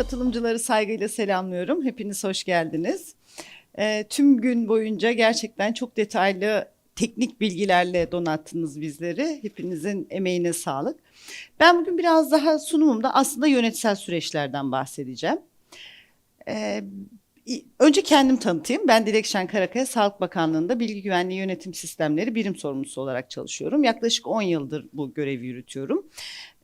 katılımcıları saygıyla selamlıyorum. Hepiniz hoş geldiniz. Ee, tüm gün boyunca gerçekten çok detaylı teknik bilgilerle donattınız bizleri. Hepinizin emeğine sağlık. Ben bugün biraz daha sunumumda aslında yönetsel süreçlerden bahsedeceğim. İ- önce kendim tanıtayım. Ben Dilek Şen Karakaya, Sağlık Bakanlığı'nda Bilgi Güvenliği Yönetim Sistemleri birim sorumlusu olarak çalışıyorum. Yaklaşık 10 yıldır bu görevi yürütüyorum.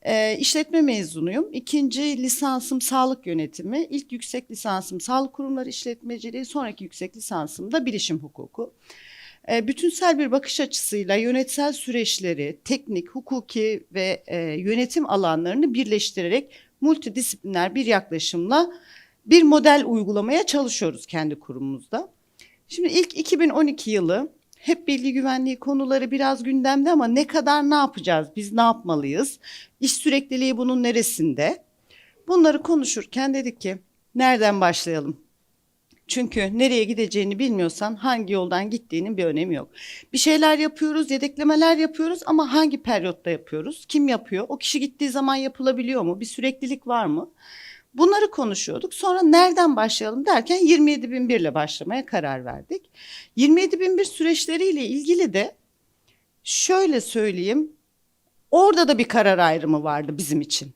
Ee, işletme mezunuyum. İkinci lisansım sağlık yönetimi. İlk yüksek lisansım sağlık kurumları işletmeciliği. Sonraki yüksek lisansım da bilişim hukuku. Ee, bütünsel bir bakış açısıyla yönetsel süreçleri, teknik, hukuki ve e, yönetim alanlarını birleştirerek multidisipliner bir yaklaşımla bir model uygulamaya çalışıyoruz kendi kurumumuzda. Şimdi ilk 2012 yılı hep bilgi güvenliği konuları biraz gündemde ama ne kadar ne yapacağız, biz ne yapmalıyız, iş sürekliliği bunun neresinde? Bunları konuşurken dedik ki nereden başlayalım? Çünkü nereye gideceğini bilmiyorsan hangi yoldan gittiğinin bir önemi yok. Bir şeyler yapıyoruz, yedeklemeler yapıyoruz ama hangi periyotta yapıyoruz? Kim yapıyor? O kişi gittiği zaman yapılabiliyor mu? Bir süreklilik var mı? Bunları konuşuyorduk. Sonra nereden başlayalım derken 27.001 ile başlamaya karar verdik. 27.001 süreçleriyle ilgili de şöyle söyleyeyim. Orada da bir karar ayrımı vardı bizim için.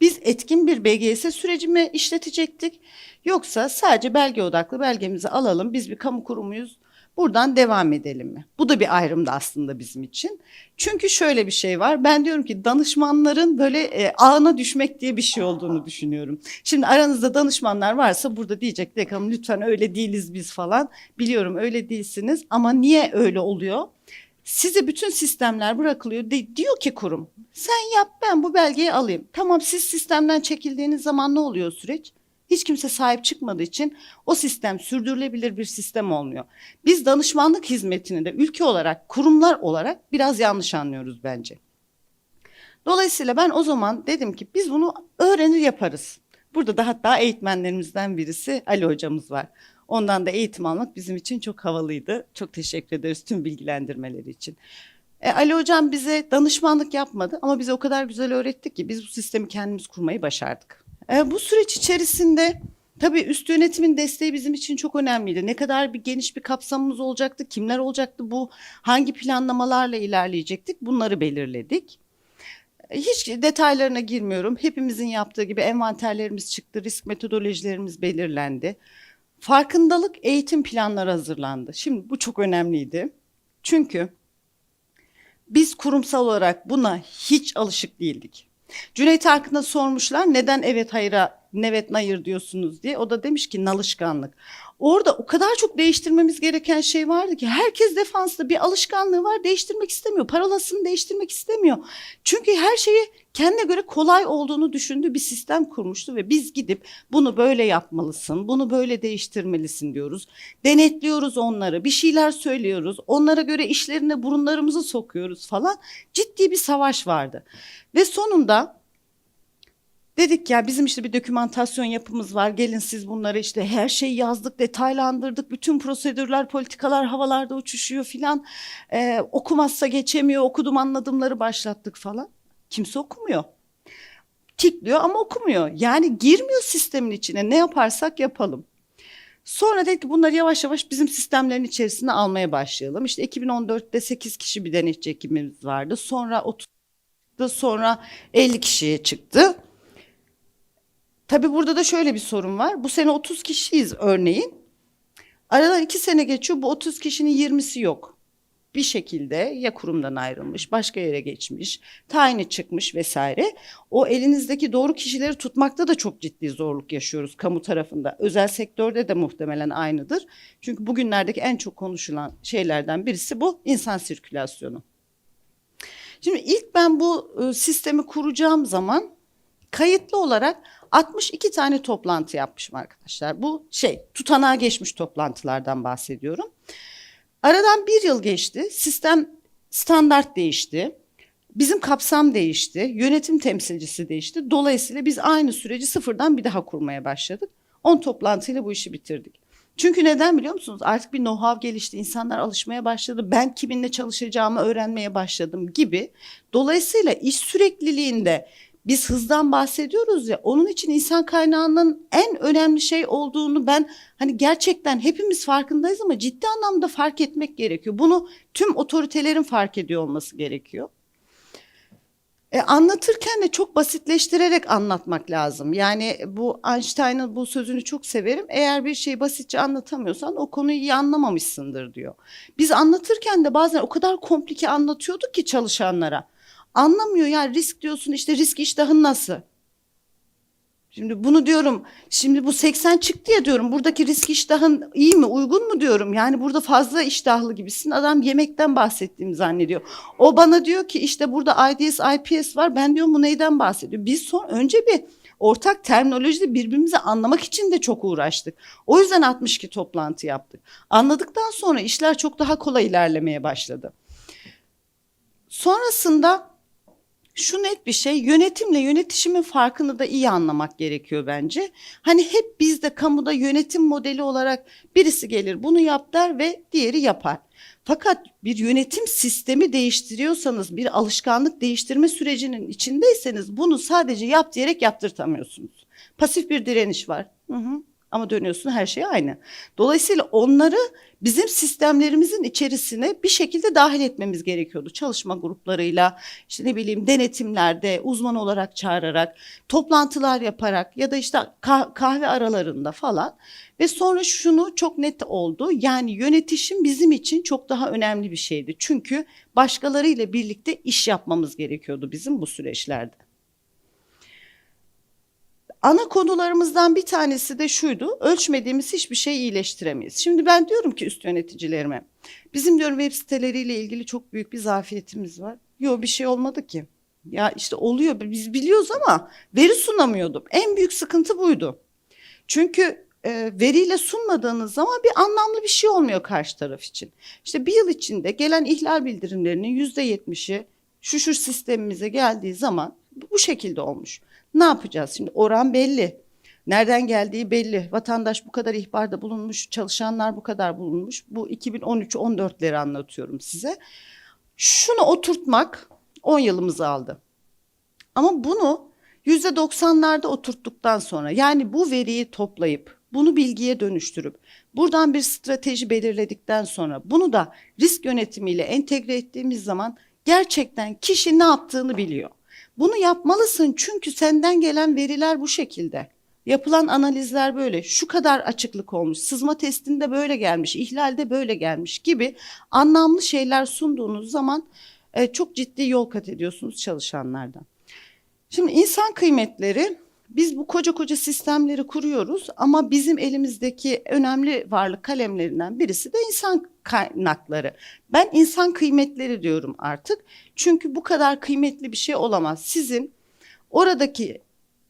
Biz etkin bir BGS süreci mi işletecektik yoksa sadece belge odaklı belgemizi alalım biz bir kamu kurumuyuz buradan devam edelim mi? Bu da bir ayrımdı aslında bizim için. Çünkü şöyle bir şey var ben diyorum ki danışmanların böyle e, ağına düşmek diye bir şey olduğunu düşünüyorum. Şimdi aranızda danışmanlar varsa burada diyecek dekanım lütfen öyle değiliz biz falan. Biliyorum öyle değilsiniz ama niye öyle oluyor? Size bütün sistemler bırakılıyor. De- diyor ki kurum sen yap ben bu belgeyi alayım. Tamam siz sistemden çekildiğiniz zaman ne oluyor süreç? Hiç kimse sahip çıkmadığı için o sistem sürdürülebilir bir sistem olmuyor. Biz danışmanlık hizmetini de ülke olarak, kurumlar olarak biraz yanlış anlıyoruz bence. Dolayısıyla ben o zaman dedim ki biz bunu öğrenir yaparız. Burada da hatta eğitmenlerimizden birisi Ali hocamız var. Ondan da eğitim almak bizim için çok havalıydı. Çok teşekkür ederiz tüm bilgilendirmeleri için. E, Ali hocam bize danışmanlık yapmadı ama bize o kadar güzel öğretti ki biz bu sistemi kendimiz kurmayı başardık. E, bu süreç içerisinde tabii üst yönetimin desteği bizim için çok önemliydi. Ne kadar bir geniş bir kapsamımız olacaktı, kimler olacaktı bu, hangi planlamalarla ilerleyecektik bunları belirledik. E, Hiç detaylarına girmiyorum. Hepimizin yaptığı gibi envanterlerimiz çıktı, risk metodolojilerimiz belirlendi. Farkındalık eğitim planları hazırlandı. Şimdi bu çok önemliydi. Çünkü biz kurumsal olarak buna hiç alışık değildik. Cüneyt Arkın'a sormuşlar neden evet hayıra evet hayır diyorsunuz diye. O da demiş ki nalışkanlık. Orada o kadar çok değiştirmemiz gereken şey vardı ki herkes defansta bir alışkanlığı var değiştirmek istemiyor. Parolasını değiştirmek istemiyor. Çünkü her şeyi kendine göre kolay olduğunu düşündüğü bir sistem kurmuştu ve biz gidip bunu böyle yapmalısın, bunu böyle değiştirmelisin diyoruz. Denetliyoruz onları, bir şeyler söylüyoruz. Onlara göre işlerine burunlarımızı sokuyoruz falan. Ciddi bir savaş vardı. Ve sonunda Dedik ya bizim işte bir dokümantasyon yapımız var. Gelin siz bunları işte her şeyi yazdık, detaylandırdık. Bütün prosedürler, politikalar havalarda uçuşuyor filan. Ee, okumazsa geçemiyor. Okudum anladımları başlattık falan. Kimse okumuyor. Tikliyor ama okumuyor. Yani girmiyor sistemin içine. Ne yaparsak yapalım. Sonra dedik ki bunları yavaş yavaş bizim sistemlerin içerisine almaya başlayalım. İşte 2014'te 8 kişi bir denetçi ekibimiz vardı. Sonra 30 sonra 50 kişiye çıktı. Tabii burada da şöyle bir sorun var. Bu sene 30 kişiyiz örneğin. Aradan iki sene geçiyor. Bu 30 kişinin 20'si yok. Bir şekilde ya kurumdan ayrılmış, başka yere geçmiş, tayini çıkmış vesaire. O elinizdeki doğru kişileri tutmakta da çok ciddi zorluk yaşıyoruz kamu tarafında. Özel sektörde de muhtemelen aynıdır. Çünkü bugünlerdeki en çok konuşulan şeylerden birisi bu insan sirkülasyonu. Şimdi ilk ben bu e, sistemi kuracağım zaman kayıtlı olarak 62 tane toplantı yapmışım arkadaşlar. Bu şey tutanağa geçmiş toplantılardan bahsediyorum. Aradan bir yıl geçti. Sistem standart değişti. Bizim kapsam değişti. Yönetim temsilcisi değişti. Dolayısıyla biz aynı süreci sıfırdan bir daha kurmaya başladık. 10 toplantıyla bu işi bitirdik. Çünkü neden biliyor musunuz? Artık bir know-how gelişti. İnsanlar alışmaya başladı. Ben kiminle çalışacağımı öğrenmeye başladım gibi. Dolayısıyla iş sürekliliğinde biz hızdan bahsediyoruz ya onun için insan kaynağının en önemli şey olduğunu ben hani gerçekten hepimiz farkındayız ama ciddi anlamda fark etmek gerekiyor. Bunu tüm otoritelerin fark ediyor olması gerekiyor. E, anlatırken de çok basitleştirerek anlatmak lazım. Yani bu Einstein'ın bu sözünü çok severim. Eğer bir şeyi basitçe anlatamıyorsan o konuyu iyi anlamamışsındır diyor. Biz anlatırken de bazen o kadar komplike anlatıyorduk ki çalışanlara. Anlamıyor ya risk diyorsun işte risk iştahın nasıl? Şimdi bunu diyorum. Şimdi bu 80 çıktı ya diyorum. Buradaki risk iştahın iyi mi, uygun mu diyorum. Yani burada fazla iştahlı gibisin. Adam yemekten bahsettiğimi zannediyor. O bana diyor ki işte burada IDS, IPS var. Ben diyorum bu neyden bahsediyor? Biz son önce bir ortak terminolojide birbirimizi anlamak için de çok uğraştık. O yüzden 62 toplantı yaptık. Anladıktan sonra işler çok daha kolay ilerlemeye başladı. Sonrasında şu net bir şey yönetimle yönetişimin farkını da iyi anlamak gerekiyor bence. Hani hep bizde kamuda yönetim modeli olarak birisi gelir bunu yap der ve diğeri yapar. Fakat bir yönetim sistemi değiştiriyorsanız bir alışkanlık değiştirme sürecinin içindeyseniz bunu sadece yap diyerek yaptırtamıyorsunuz. Pasif bir direniş var. Hı hı. Ama dönüyorsun her şey aynı. Dolayısıyla onları bizim sistemlerimizin içerisine bir şekilde dahil etmemiz gerekiyordu. Çalışma gruplarıyla, işte ne bileyim denetimlerde uzman olarak çağırarak, toplantılar yaparak ya da işte kah- kahve aralarında falan. Ve sonra şunu çok net oldu. Yani yönetişim bizim için çok daha önemli bir şeydi. Çünkü başkalarıyla birlikte iş yapmamız gerekiyordu bizim bu süreçlerde. Ana konularımızdan bir tanesi de şuydu. Ölçmediğimiz hiçbir şey iyileştiremeyiz. Şimdi ben diyorum ki üst yöneticilerime. Bizim diyorum web siteleriyle ilgili çok büyük bir zafiyetimiz var. Yok bir şey olmadı ki. Ya işte oluyor biz biliyoruz ama veri sunamıyordum. En büyük sıkıntı buydu. Çünkü e, veriyle sunmadığınız zaman bir anlamlı bir şey olmuyor karşı taraf için. İşte bir yıl içinde gelen ihlal bildirimlerinin yüzde yetmişi şu şu sistemimize geldiği zaman bu şekilde olmuş. Ne yapacağız şimdi? Oran belli. Nereden geldiği belli. Vatandaş bu kadar ihbarda bulunmuş, çalışanlar bu kadar bulunmuş. Bu 2013-14'leri anlatıyorum size. Şunu oturtmak 10 yılımızı aldı. Ama bunu %90'larda oturttuktan sonra yani bu veriyi toplayıp bunu bilgiye dönüştürüp buradan bir strateji belirledikten sonra bunu da risk yönetimiyle entegre ettiğimiz zaman gerçekten kişi ne yaptığını biliyor. Bunu yapmalısın çünkü senden gelen veriler bu şekilde. Yapılan analizler böyle. Şu kadar açıklık olmuş. Sızma testinde böyle gelmiş, ihlalde böyle gelmiş gibi anlamlı şeyler sunduğunuz zaman e, çok ciddi yol kat ediyorsunuz çalışanlardan. Şimdi insan kıymetleri biz bu koca koca sistemleri kuruyoruz ama bizim elimizdeki önemli varlık kalemlerinden birisi de insan kaynakları. Ben insan kıymetleri diyorum artık. Çünkü bu kadar kıymetli bir şey olamaz. Sizin oradaki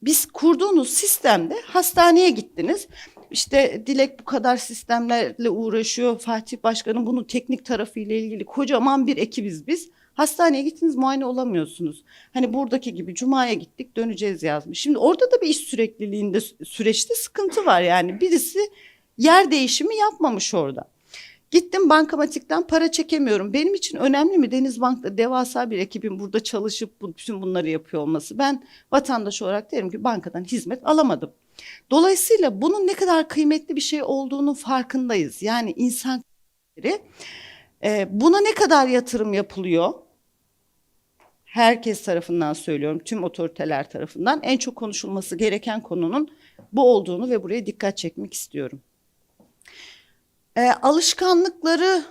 biz kurduğunuz sistemde hastaneye gittiniz. İşte Dilek bu kadar sistemlerle uğraşıyor. Fatih Başkan'ın bunun teknik tarafıyla ilgili kocaman bir ekibiz biz. Hastaneye gittiniz muayene olamıyorsunuz. Hani buradaki gibi cumaya gittik döneceğiz yazmış. Şimdi orada da bir iş sürekliliğinde süreçte sıkıntı var yani. Birisi yer değişimi yapmamış orada. Gittim bankamatikten para çekemiyorum. Benim için önemli mi Denizbank'ta devasa bir ekibin burada çalışıp bütün bunları yapıyor olması? Ben vatandaş olarak derim ki bankadan hizmet alamadım. Dolayısıyla bunun ne kadar kıymetli bir şey olduğunu farkındayız. Yani insan e, buna ne kadar yatırım yapılıyor? Herkes tarafından söylüyorum, tüm otoriteler tarafından en çok konuşulması gereken konunun bu olduğunu ve buraya dikkat çekmek istiyorum. E, alışkanlıkları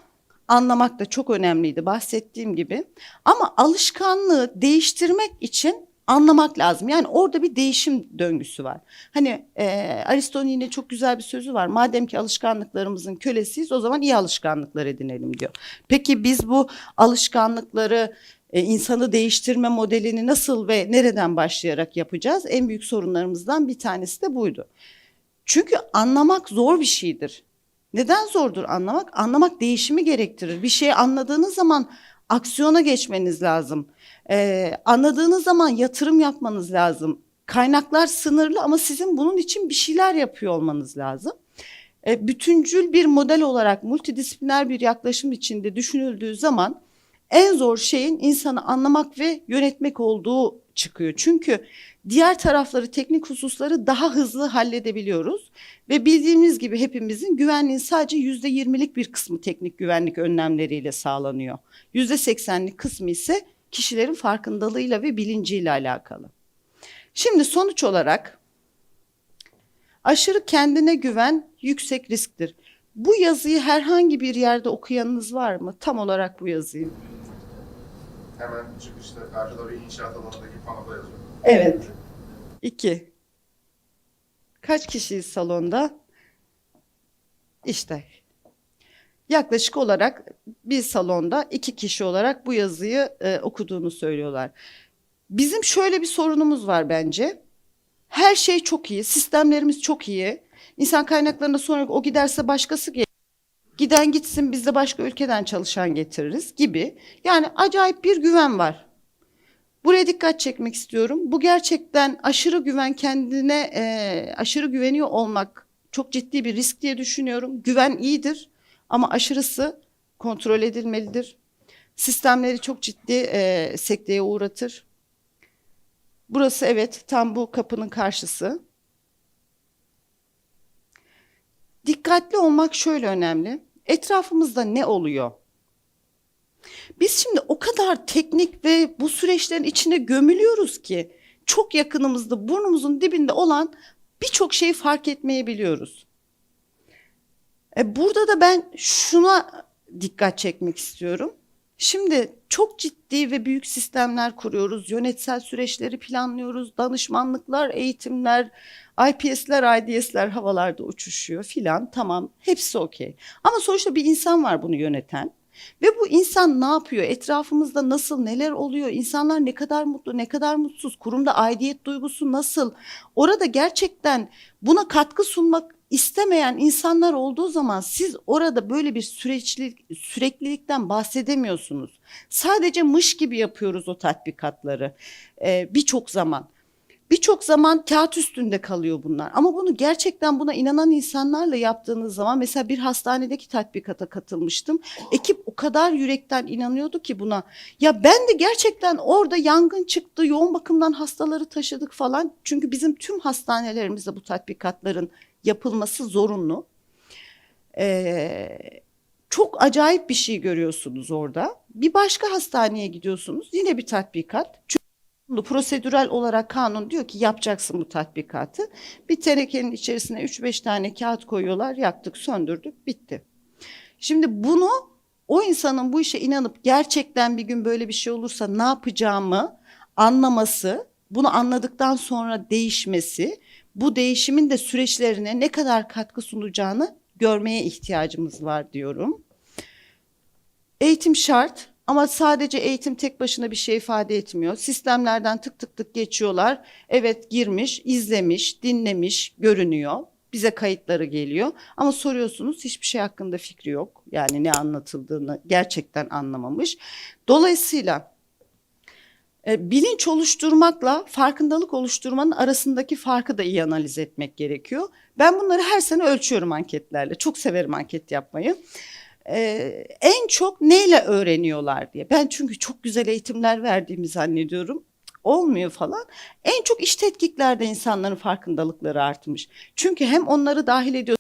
anlamak da çok önemliydi bahsettiğim gibi. Ama alışkanlığı değiştirmek için anlamak lazım. Yani orada bir değişim döngüsü var. Hani e, Aristo'nun yine çok güzel bir sözü var. Madem ki alışkanlıklarımızın kölesiyiz o zaman iyi alışkanlıklar edinelim diyor. Peki biz bu alışkanlıkları e, insanı değiştirme modelini nasıl ve nereden başlayarak yapacağız? En büyük sorunlarımızdan bir tanesi de buydu. Çünkü anlamak zor bir şeydir. Neden zordur anlamak? Anlamak değişimi gerektirir. Bir şeyi anladığınız zaman aksiyona geçmeniz lazım. Ee, anladığınız zaman yatırım yapmanız lazım. Kaynaklar sınırlı ama sizin bunun için bir şeyler yapıyor olmanız lazım. Ee, bütüncül bir model olarak multidisipliner bir yaklaşım içinde düşünüldüğü zaman en zor şeyin insanı anlamak ve yönetmek olduğu çıkıyor. Çünkü diğer tarafları, teknik hususları daha hızlı halledebiliyoruz. Ve bildiğimiz gibi hepimizin güvenliğin sadece yüzde yirmilik bir kısmı teknik güvenlik önlemleriyle sağlanıyor. Yüzde seksenlik kısmı ise kişilerin farkındalığıyla ve bilinciyle alakalı. Şimdi sonuç olarak aşırı kendine güven yüksek risktir. Bu yazıyı herhangi bir yerde okuyanınız var mı? Tam olarak bu yazıyı. Hemen çıkışta karşıda bir inşaat alanındaki panoda yazıyor. Evet. İki. Kaç kişiyiz salonda? İşte. Yaklaşık olarak bir salonda iki kişi olarak bu yazıyı e, okuduğunu söylüyorlar. Bizim şöyle bir sorunumuz var bence. Her şey çok iyi, sistemlerimiz çok iyi. İnsan kaynaklarında sonra o giderse başkası gelir. Giden gitsin biz de başka ülkeden çalışan getiririz gibi. Yani acayip bir güven var. Buraya dikkat çekmek istiyorum. Bu gerçekten aşırı güven kendine e, aşırı güveniyor olmak çok ciddi bir risk diye düşünüyorum. Güven iyidir ama aşırısı kontrol edilmelidir. Sistemleri çok ciddi e, sekteye uğratır. Burası evet tam bu kapının karşısı. Dikkatli olmak şöyle önemli. Etrafımızda ne oluyor? Biz şimdi o kadar teknik ve bu süreçlerin içine gömülüyoruz ki çok yakınımızda burnumuzun dibinde olan birçok şeyi fark etmeyebiliyoruz. E burada da ben şuna dikkat çekmek istiyorum. Şimdi çok ciddi ve büyük sistemler kuruyoruz. Yönetsel süreçleri planlıyoruz. Danışmanlıklar, eğitimler, IPS'ler, IDS'ler havalarda uçuşuyor filan. Tamam hepsi okey. Ama sonuçta bir insan var bunu yöneten. Ve bu insan ne yapıyor? Etrafımızda nasıl, neler oluyor? İnsanlar ne kadar mutlu, ne kadar mutsuz? Kurumda aidiyet duygusu nasıl? Orada gerçekten buna katkı sunmak istemeyen insanlar olduğu zaman siz orada böyle bir süreçli, süreklilikten bahsedemiyorsunuz. Sadece mış gibi yapıyoruz o tatbikatları ee, birçok zaman. Birçok zaman kağıt üstünde kalıyor bunlar. Ama bunu gerçekten buna inanan insanlarla yaptığınız zaman mesela bir hastanedeki tatbikata katılmıştım. Ekip o kadar yürekten inanıyordu ki buna. Ya ben de gerçekten orada yangın çıktı, yoğun bakımdan hastaları taşıdık falan. Çünkü bizim tüm hastanelerimizde bu tatbikatların yapılması zorunlu. Ee, çok acayip bir şey görüyorsunuz orada. Bir başka hastaneye gidiyorsunuz yine bir tatbikat. Çünkü prosedürel olarak kanun diyor ki yapacaksın bu tatbikatı. Bir tenekenin içerisine 3-5 tane kağıt koyuyorlar yaktık söndürdük bitti. Şimdi bunu o insanın bu işe inanıp gerçekten bir gün böyle bir şey olursa ne yapacağımı anlaması, bunu anladıktan sonra değişmesi, bu değişimin de süreçlerine ne kadar katkı sunacağını görmeye ihtiyacımız var diyorum. Eğitim şart ama sadece eğitim tek başına bir şey ifade etmiyor. Sistemlerden tık tık tık geçiyorlar. Evet girmiş, izlemiş, dinlemiş, görünüyor. Bize kayıtları geliyor ama soruyorsunuz hiçbir şey hakkında fikri yok. Yani ne anlatıldığını gerçekten anlamamış. Dolayısıyla bilinç oluşturmakla farkındalık oluşturmanın arasındaki farkı da iyi analiz etmek gerekiyor. Ben bunları her sene ölçüyorum anketlerle. Çok severim anket yapmayı. Ee, en çok neyle öğreniyorlar diye. Ben çünkü çok güzel eğitimler verdiğimi zannediyorum. Olmuyor falan. En çok iş tetkiklerde insanların farkındalıkları artmış. Çünkü hem onları dahil ediyor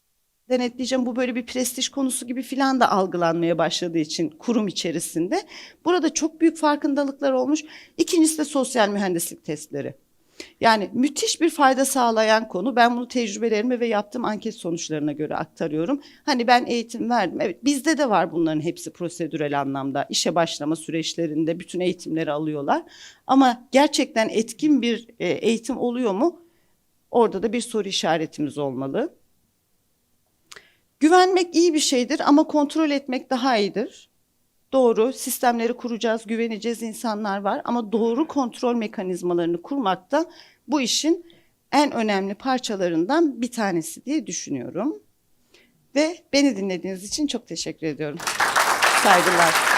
denetleyeceğim bu böyle bir prestij konusu gibi filan da algılanmaya başladığı için kurum içerisinde. Burada çok büyük farkındalıklar olmuş. İkincisi de sosyal mühendislik testleri. Yani müthiş bir fayda sağlayan konu. Ben bunu tecrübelerime ve yaptığım anket sonuçlarına göre aktarıyorum. Hani ben eğitim verdim. Evet bizde de var bunların hepsi prosedürel anlamda. İşe başlama süreçlerinde bütün eğitimleri alıyorlar. Ama gerçekten etkin bir e, eğitim oluyor mu? Orada da bir soru işaretimiz olmalı. Güvenmek iyi bir şeydir ama kontrol etmek daha iyidir. Doğru, sistemleri kuracağız, güveneceğiz insanlar var ama doğru kontrol mekanizmalarını kurmak da bu işin en önemli parçalarından bir tanesi diye düşünüyorum. Ve beni dinlediğiniz için çok teşekkür ediyorum. Saygılar.